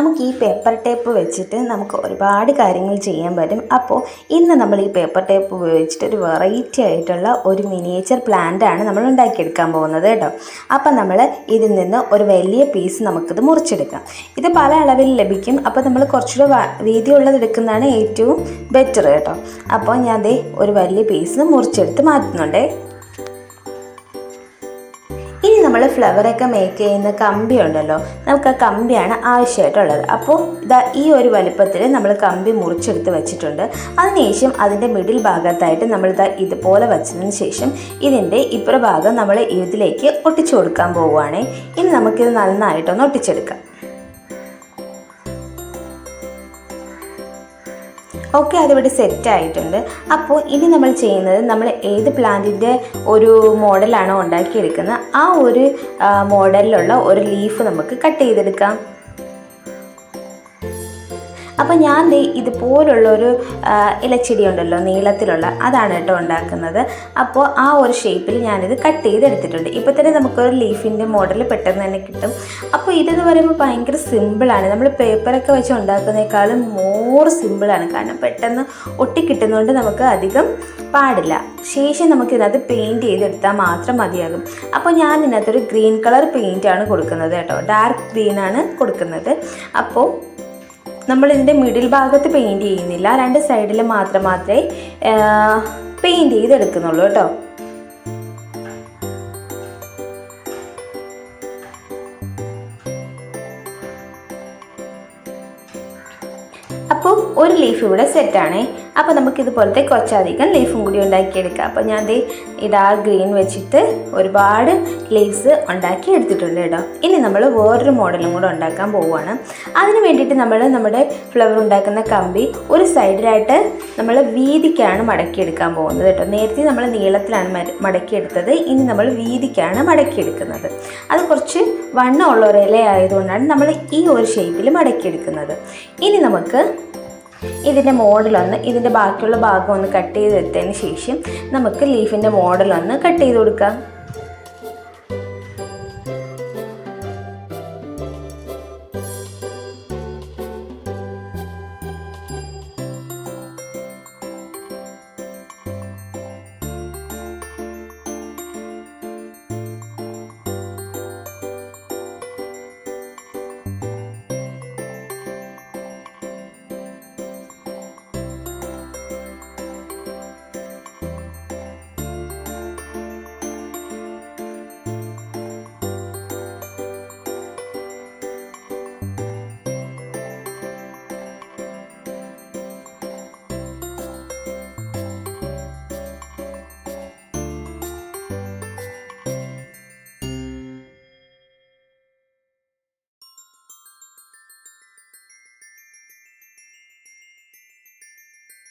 നമുക്ക് ഈ paper tape വെച്ചിട്ട് നമുക്ക് ഒരുപാട് കാര്യങ്ങൾ ചെയ്യാൻ പറ്റും. അപ്പോൾ ഇന്ന് നമ്മൾ ഈ പേപ്പർ ടേപ്പ് ഉപയോഗിച്ചിട്ട് ഒരു വെറൈറ്റി ആയിട്ടുള്ള ഒരു മിനിയേച്ചർ പ്ലാന്റ് ആണ് നമ്മൾ ഉണ്ടാക്കിയെടുക്കാൻ പോകുന്നത് കേട്ടോ. അപ്പം നമ്മൾ ഇതിൽ നിന്ന് ഒരു വലിയ പീസ് നമുക്കിത് മുറിച്ചെടുക്കാം. ഇത് പല അളവിൽ ലഭിക്കും. അപ്പോൾ നമ്മൾ കുറച്ചുകൂടെ വീതിയുള്ളത് എടുക്കുന്നതാണ് ഏറ്റവും ബെറ്റർ കേട്ടോ. അപ്പോൾ ഞാൻ ദേ ഒരു വലിയ പീസ് മുറിച്ചെടുത്ത് മാറ്റുന്നുണ്ടേ. ഫ്ലവറൊക്കെ മേക്ക് ചെയ്യുന്ന കമ്പി ഉണ്ടല്ലോ. നമുക്ക് ആ കമ്പിയാണ് ആവശ്യമായിട്ടുള്ളത്. അപ്പോൾ ഇതാ ഈ ഒരു വലുപ്പത്തിൽ നമ്മൾ കമ്പി മുറിച്ചെടുത്ത് വെച്ചിട്ടുണ്ട്. അതിനുശേഷം അതിന്റെ മിഡിൽ ഭാഗത്തായിട്ട് നമ്മൾ ഇതാ ഇതുപോലെ വെച്ചതിന് ശേഷം ഇതിന്റെ ഇപ്പുറ ഭാഗം നമ്മൾ ഇതിലേക്ക് ഒട്ടിച്ചു കൊടുക്കാൻ പോവുകയാണ് ഇനി നമുക്കിത് നന്നായിട്ടൊന്ന് ഒട്ടിച്ചെടുക്കാം. ഓക്കെ അതിവിടെ സെറ്റ് ആയിട്ടുണ്ട്. അപ്പോൾ ഇനി നമ്മൾ ചെയ്യുന്നത് നമ്മൾ ഏത് പ്ലാന്റിന്റെ ഒരു മോഡലാണോ ഉണ്ടാക്കിയെടുക്കുന്നത് ആ ഒരു മോഡലിലുള്ള ഒരു ലീഫ് നമുക്ക് കട്ട് ചെയ്തെടുക്കാം. അപ്പോൾ ഞാൻ ദേ ഇതുപോലുള്ള ഒരു ആ, ഇലച്ചെടി ഉണ്ടല്ലോ നീളത്തിലുള്ള അതാണ് കേട്ടോ ഉണ്ടാക്കുന്നത്. അപ്പോൾ ആ ഒരു ഷേപ്പിൽ ഞാനിത് കട്ട് ചെയ്തെടുത്തിട്ടുണ്ട്. ഇപ്പോൾ തന്നെ നമുക്കൊരു ലീഫിന്റെ മോഡൽ പെട്ടെന്ന് തന്നെ കിട്ടും. അപ്പോൾ ഇതെന്ന് പറയുമ്പോൾ ഭയങ്കര സിമ്പിളാണ് നമ്മൾ പേപ്പറൊക്കെ വെച്ച് ഉണ്ടാക്കുന്നതിനേക്കാളും മോർ സിമ്പിളാണ് കാരണം പെട്ടെന്ന് ഒട്ടിക്കിട്ടുന്നതുകൊണ്ട് നമുക്ക് അധികം പാടില്ല. ശേഷം നമുക്ക് ഇതിനകത്ത് പെയിന്റ് ചെയ്തെടുത്താൽ മാത്രം മതിയാകും. അപ്പോൾ ഞാൻ ഇതിനകത്തൊരു ഗ്രീൻ കളർ പെയിന്റാണ് കൊടുക്കുന്നത് കേട്ടോ. ഡാർക്ക് ഗ്രീനാണ് കൊടുക്കുന്നത്. അപ്പോൾ നമ്മൾ ഇതിന്റെ മിഡിൽ ഭാഗത്ത് പെയിന്റ് ചെയ്യുന്നില്ല. രണ്ട് സൈഡിൽ മാത്രം മാത്രമേ പെയിന്റ് ചെയ്തെടുക്കുന്നുള്ളൂ കേട്ടോ. അപ്പോൾ ഒരു ലീഫ് ഇവിടെ സെറ്റാണേ അപ്പോൾ നമുക്ക് ഇതുപോലത്തെ കുറച്ചധികം ലീഫും കൂടി ഉണ്ടാക്കിയെടുക്കാം. അപ്പോൾ ഞാൻ ദേ ഇതാ ഗ്രീൻ വെച്ചിട്ട് ഒരുപാട് ലീവ്സ് ഉണ്ടാക്കി എടുത്തിട്ടുണ്ട് കേട്ടോ. ഇനി നമ്മൾ വേറൊരു മോഡലും കൂടെ ഉണ്ടാക്കാൻ പോവുകയാണ്. അതിന് വേണ്ടിയിട്ട് നമ്മൾ നമ്മുടെ ഫ്ലവർ ഉണ്ടാക്കുന്ന കമ്പി ഒരു സൈഡിലായിട്ട് നമ്മൾ വീതിക്കാണ് മടക്കിയെടുക്കാൻ പോകുന്നത് കേട്ടോ. നേരത്തെ നമ്മൾ നീളത്തിലാണ് മടക്കിയെടുത്തത് ഇനി നമ്മൾ വീതിക്കാണ് മടക്കിയെടുക്കുന്നത്. അത് കുറച്ച് വണ്ണമുള്ള ഒരു ഇല ആയതുകൊണ്ടാണ് നമ്മൾ ഈ ഒരു ഷേപ്പിൽ മടക്കിയെടുക്കുന്നത്. ഇനി നമുക്ക് ഇതിന്റെ മോഡലൊന്ന് ഇതിന്റെ ബാക്കിയുള്ള ഭാഗം ഒന്ന് കട്ട് ചെയ്തെടുത്തതിന് ശേഷം നമുക്ക് ലീഫിന്റെ മോഡലൊന്ന് കട്ട് ചെയ്ത് കൊടുക്കാം.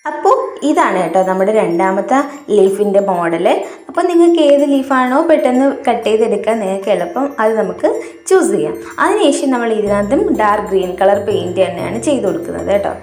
അപ്പോൾ ഇതാണ് കേട്ടോ നമ്മുടെ രണ്ടാമത്തെ ലീഫിന്റെ മോഡൽ. അപ്പോൾ നിങ്ങൾക്ക് ഏത് ലീഫാണോ പെട്ടെന്ന് കട്ട് ചെയ്തെടുക്കാൻ നിങ്ങൾക്ക് എളുപ്പം അത് നമുക്ക് ചൂസ് ചെയ്യാം. അതിനുശേഷം നമ്മൾ ഇതിനകത്തും ഡാർക്ക് ഗ്രീൻ കളർ പെയിന്റ് തന്നെയാണ് ചെയ്ത് കൊടുക്കുന്നത് കേട്ടോ.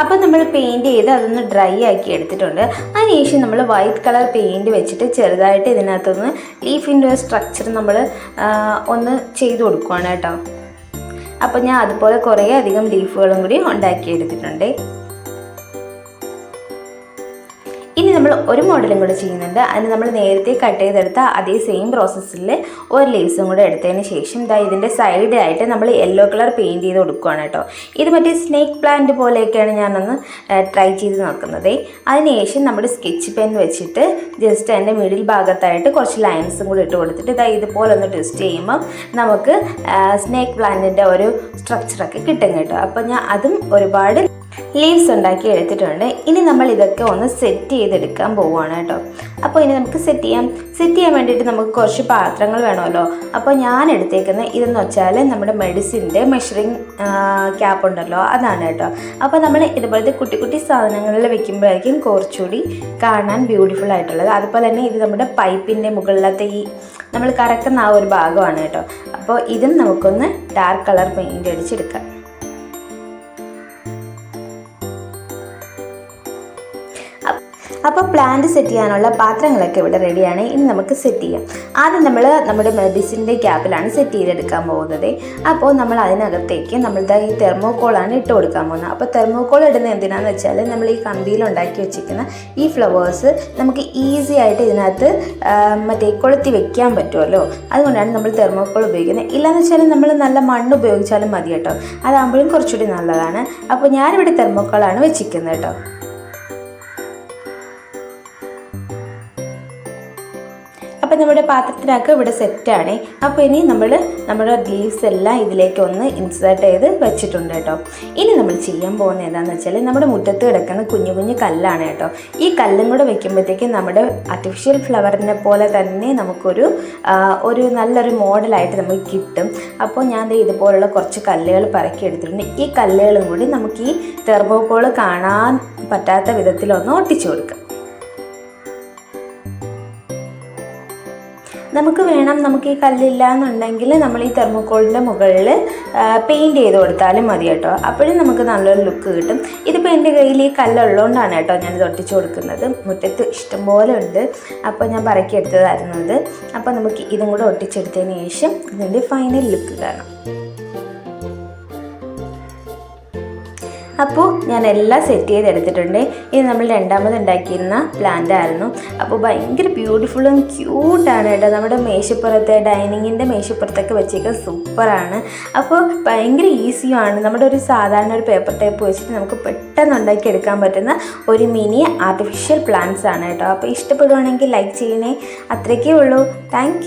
അപ്പോൾ നമ്മൾ പെയിന്റ് ചെയ്ത് അതൊന്ന് ഡ്രൈ ആക്കി എടുത്തിട്ടുണ്ട്. അതിനുശേഷം നമ്മൾ വൈറ്റ് കളർ പെയിന്റ് വെച്ചിട്ട് ചെറുതായിട്ട് ഇതിനകത്തൊന്ന് ലീഫിന്റെ സ്ട്രക്ചർ നമ്മൾ ഒന്ന് ചെയ്ത് കൊടുക്കുവാണ് കേട്ടോ. അപ്പോൾ ഞാൻ അതുപോലെ കുറേ അധികം ലീഫുകളും കൂടി ഉണ്ടാക്കി നമ്മൾ ഒരു മോഡലും കൂടെ ചെയ്യുന്നുണ്ട്. അതിന് നമ്മൾ നേരത്തെ കട്ട് ചെയ്തെടുത്ത അതേ സെയിം പ്രോസസ്സിൽ ഒരു ലേസും കൂടെ എടുത്തതിന് ശേഷം ഇതാ ഇതിന്റെ സൈഡിലായിട്ട് നമ്മൾ യെല്ലോ കളർ പെയിന്റ് ചെയ്ത് കൊടുക്കുകയാണ് കേട്ടോ. ഇത് മറ്റേ സ്നേക്ക് പ്ലാന്റ് പോലെയൊക്കെയാണ് ഞാനൊന്ന് ട്രൈ ചെയ്ത് നോക്കുന്നത്. അതിനുശേഷം നമ്മുടെ സ്കെച്ച് പെൻ വെച്ചിട്ട് ജസ്റ്റ് അതിന്റെ മിഡിൽ ഭാഗത്തായിട്ട് കുറച്ച് ലൈൻസും കൂടി ഇട്ട് കൊടുത്തിട്ട് ഇതാ ഇതുപോലെ ഒന്ന് ട്വിസ്റ്റ് ചെയ്യുമ്പോൾ നമുക്ക് സ്നേക്ക് പ്ലാന്റിന്റെ ഒരു സ്ട്രക്ചറൊക്കെ കിട്ടും കേട്ടോ. അപ്പോൾ ഞാൻ അതും ഒരുപാട് ലീവ്സ് ഉണ്ടാക്കി എടുത്തിട്ടുണ്ട്. ഇനി നമ്മൾ ഇതൊക്കെ ഒന്ന് സെറ്റ് ചെയ്തെടുക്കാൻ പോവുകയാണ് കേട്ടോ. അപ്പോൾ ഇനി നമുക്ക് സെറ്റ് ചെയ്യാം. സെറ്റ് ചെയ്യാൻ വേണ്ടിയിട്ട് നമുക്ക് കുറച്ച് പാത്രങ്ങൾ വേണമല്ലോ. അപ്പോൾ ഞാൻ എടുത്തേക്കുന്നത് ഇതെന്ന് വെച്ചാൽ നമ്മുടെ മെഡിസിന്റെ മെഷറിങ് ക്യാപ്പ് ഉണ്ടല്ലോ. അതാണ് കേട്ടോ. അപ്പോൾ നമ്മൾ ഇതുപോലത്തെ കുട്ടി കുട്ടി സാധനങ്ങളിൽ വെക്കുമ്പോഴായിരിക്കും കുറച്ചുകൂടി കാണാൻ ബ്യൂട്ടിഫുൾ ആയിട്ടുള്ളത്. അതുപോലെ തന്നെ ഇത് നമ്മുടെ പൈപ്പിന്റെ മുകളിലത്തെ ഈ നമ്മൾ കറക്കുന്ന ആ ഒരു ഭാഗമാണ് കേട്ടോ. അപ്പോൾ ഇതും നമുക്കൊന്ന് ഡാർക്ക് കളർ പെയിന്റ് അടിച്ചെടുക്കാം. അപ്പോൾ പ്ലാന്റ് സെറ്റ് ചെയ്യാനുള്ള പാത്രങ്ങളൊക്കെ ഇവിടെ റെഡിയാണ് ഇനി നമുക്ക് സെറ്റ് ചെയ്യാം. ആദ്യം നമ്മൾ നമ്മുടെ മെഡിസിന്റെ ക്യാപ്പിലാണ് സെറ്റ് ചെയ്തെടുക്കാൻ പോകുന്നത്. അപ്പോൾ നമ്മൾ അതിനകത്തേക്ക് നമ്മളുടെ ഈ തെർമോക്കോളാണ് ഇട്ട് കൊടുക്കാൻ പോകുന്നത്. അപ്പോൾ തെർമോക്കോൾ ഇടുന്നത് എന്തിനാന്ന് വെച്ചാൽ നമ്മൾ ഈ കമ്പിയിൽ ഉണ്ടാക്കി വെച്ചിരിക്കുന്ന ഈ ഫ്ലവേഴ്സ് നമുക്ക് ഈസി ആയിട്ട് ഇതിനകത്ത് മറ്റേ കൊളുത്തി വെക്കാൻ പറ്റുമല്ലോ. അതുകൊണ്ടാണ് നമ്മൾ തെർമോക്കോൾ ഉപയോഗിക്കുന്നത്. ഇല്ലാന്ന് വെച്ചാൽ നമ്മൾ നല്ല മണ്ണ് ഉപയോഗിച്ചാലും മതി കേട്ടോ. അതാകുമ്പോഴും കുറച്ചുകൂടി നല്ലതാണ്. അപ്പോൾ ഞാനിവിടെ തെർമോക്കോളാണ് വെച്ചിരിക്കുന്നത് കേട്ടോ. അപ്പോൾ നമ്മുടെ പാത്രത്തിനൊക്കെ ഇവിടെ സെറ്റാണ് അപ്പോൾ ഇനി നമ്മൾ നമ്മുടെ ലീവ്സ് എല്ലാം ഇതിലേക്ക് ഒന്ന് ഇൻസേർട്ട് ചെയ്ത് വെച്ചിട്ടുണ്ട് കേട്ടോ. ഇനി നമ്മൾ ചെയ്യാൻ പോകുന്നത് എന്താണെന്ന് വെച്ചാൽ നമ്മുടെ മുറ്റത്ത് കിടക്കുന്ന കുഞ്ഞു കുഞ്ഞു കല്ലാണ് കേട്ടോ. ഈ കല്ലും കൂടെ വെക്കുമ്പോഴത്തേക്കും നമ്മുടെ ആർട്ടിഫിഷ്യൽ ഫ്ലവറിനെ പോലെ തന്നെ നമുക്കൊരു ഒരു നല്ലൊരു മോഡലായിട്ട് നമുക്ക് കിട്ടും. അപ്പോൾ ഞാൻ ഇതുപോലുള്ള കുറച്ച് കല്ലുകൾ പറക്കി എടുത്തിട്ടുണ്ട്. ഈ കല്ലുകളും കൂടി നമുക്ക് ഈ തെർമോക്കോൾ കാണാൻ പറ്റാത്ത വിധത്തിലൊന്ന് ഒട്ടിച്ചു കൊടുക്കാം. നമുക്ക് വേണം നമുക്ക് ഈ കല്ലില്ല എന്നുണ്ടെങ്കിൽ നമ്മൾ ഈ തെർമോക്കോളിന്റെ മുകളിൽ പെയിന്റ് ചെയ്ത് കൊടുത്താലും മതി കേട്ടോ. അപ്പോഴും നമുക്ക് നല്ലൊരു ലുക്ക് കിട്ടും. ഇതിപ്പോൾ എന്റെ കയ്യിൽ ഈ കല്ലുള്ളതുകൊണ്ടാണ് കേട്ടോ ഞാനിത് ഒട്ടിച്ചു കൊടുക്കുന്നത്. മുറ്റത്ത് ഇഷ്ടംപോലെ ഉണ്ട്. അപ്പോൾ ഞാൻ പറക്കി എടുത്തതായിരുന്നു ഇത് അപ്പോൾ നമുക്ക് ഇതും കൂടെ ഒട്ടിച്ചെടുത്തതിന് ശേഷം ഇതിന്റെ ഫൈനൽ ലുക്ക് കാണാം. അപ്പോൾ ഞാൻ എല്ലാം സെറ്റ് ചെയ്തെടുത്തിട്ടുണ്ട്. ഇത് നമ്മൾ രണ്ടാമത് ഉണ്ടാക്കിയിരുന്ന പ്ലാന്റ് ആയിരുന്നു. അപ്പോൾ ഭയങ്കര ബ്യൂട്ടിഫുള്ളും ക്യൂട്ടാണ് കേട്ടോ. നമ്മുടെ മേശപ്പുറത്തെ ഡൈനിങ്ങിന്റെ മേശപ്പുറത്തൊക്കെ വെച്ചേക്കാൻ സൂപ്പറാണ് അപ്പോൾ ഭയങ്കര ഈസിയുമാണ് നമ്മുടെ ഒരു സാധാരണ ഒരു പേപ്പർ ടേപ്പ് വെച്ചിട്ട് നമുക്ക് പെട്ടെന്ന് ഉണ്ടാക്കി എടുക്കാൻ പറ്റുന്ന ഒരു മിനി ആർട്ടിഫിഷ്യൽ പ്ലാന്റ്സ് ആണ് കേട്ടോ. അപ്പോൾ ഇഷ്ടപ്പെടുവാണെങ്കിൽ ലൈക്ക് ചെയ്യണേ. അത്രയ്ക്കേ ഉള്ളൂ. താങ്ക്